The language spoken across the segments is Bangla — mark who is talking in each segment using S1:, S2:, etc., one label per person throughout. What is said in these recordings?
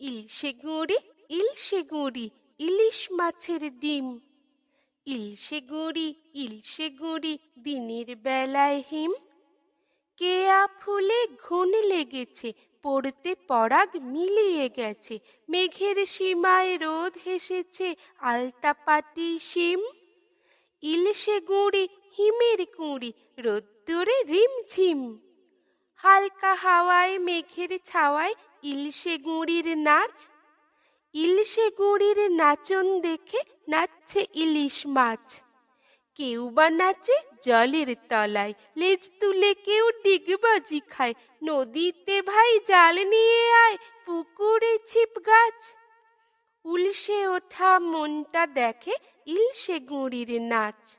S1: ইলশে গুঁড়ি ইলশে গুঁড়ি ইলিশ মাছের ডিম। ইলশে গুঁড়ি ইলশে গুঁড়ি দিনের বেলায় হিম। কেয়া ফুলে ঘুন লেগেছে, পড়তে পরাগ মিলিয়ে গেছে। মেঘের সীমায় রোদ হেসেছে আলতাপাটি শিম। ইলশে গুঁড়ি হিমের কুঁড়ি, রোদ্দুরে রিমঝিম। হালকা হাওয়ায়, মেঘের ছাওয়ায়, ইলশে গুঁড়ির নাচ। ইলশে গুঁড়ির নাচন দেখে নাচছে ইলিশ মাছ। কেউ বা নাচে জলের তলায়, লেজ তুলে কেউ ডিগবাজি খায়। নদীতে ভাই জাল নিয়ে আয়, পুকুরে ছিপ গাছ। উলসে ওঠা মনটা দেখে ইলশে গুঁড়ির নাচ।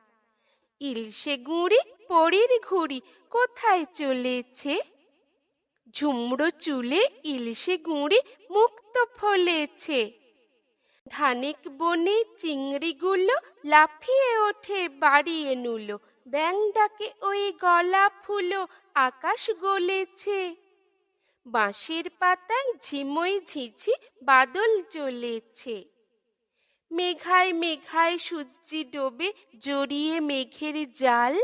S1: ইলশে গুঁড়ি, পরীর ঘুড়ি কোথায় চলেছে? ঝুমড়ো চুলে ইলশে গুঁড়ি মুক্ত ফলেছে। ধানিক বনে চিংড়িগুলো লাফিয়ে ওঠে, বাড়িয়ে নুলো। ব্যাং ডাকে ওই গলা ফুলো, আকাশ গলেছে। বাঁশের পাতায় ঝিমই ঝিঝি বাদল চলেছে মেঘায় মেঘায় সূর্যি ডোবে জড়িয়ে মেঘের জাল।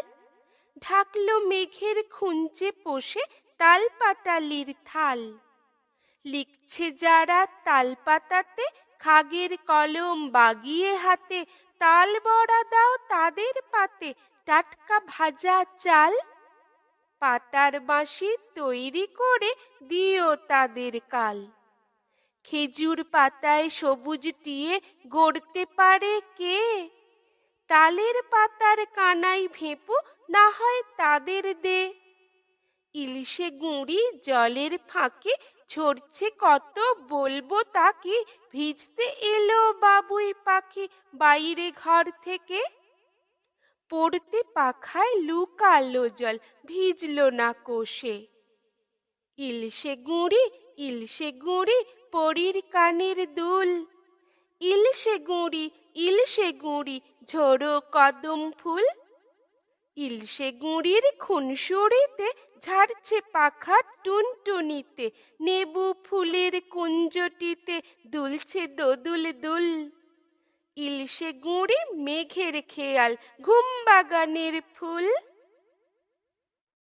S1: ঢাকলো মেঘের খুঞ্চে পোষে তাল পাটালির থাল। লিখছে যারা তাল পাতাতে খাগের কলম বাগিয়ে হাতে, তাল বড়া দাও তাদের পাতে, টাটকা ভাজা চাল। পাতার বাঁশি তৈরি করে দিও তাদের কাল। খেজুর পাতায় সবুজ টিয়ে গড়তে পারে কে? তালের পাতার কানাই ভেপু, না হয় তাদের দে। ইলিশে গুঁড়ি জলের ফাঁকে ছড়ছে কত বলব তাকে? ভিজতে এলো বাবুই পাখি বাইরে ঘর থেকে। পড়তে পাখায় লুকালো জল, ভিজলো না কোষে। ইলশে গুঁড়ি ইলশে গুঁড়ি, পরীর কানের দুল। ইলশে গুঁড়ি ইলশে গুঁড়ি, ঝোড়ো কদম ফুল। ইলশে গুঁড়ির খুনসুরিতে ঝাড়ছে পাখা টুনটুনিতে, নেবু ফুলের কুঞ্জটিতে দুলছে দোদুল দুল। ইলশে গুঁড়ি মেঘের খেয়াল, ঘুম বাগানের ফুল।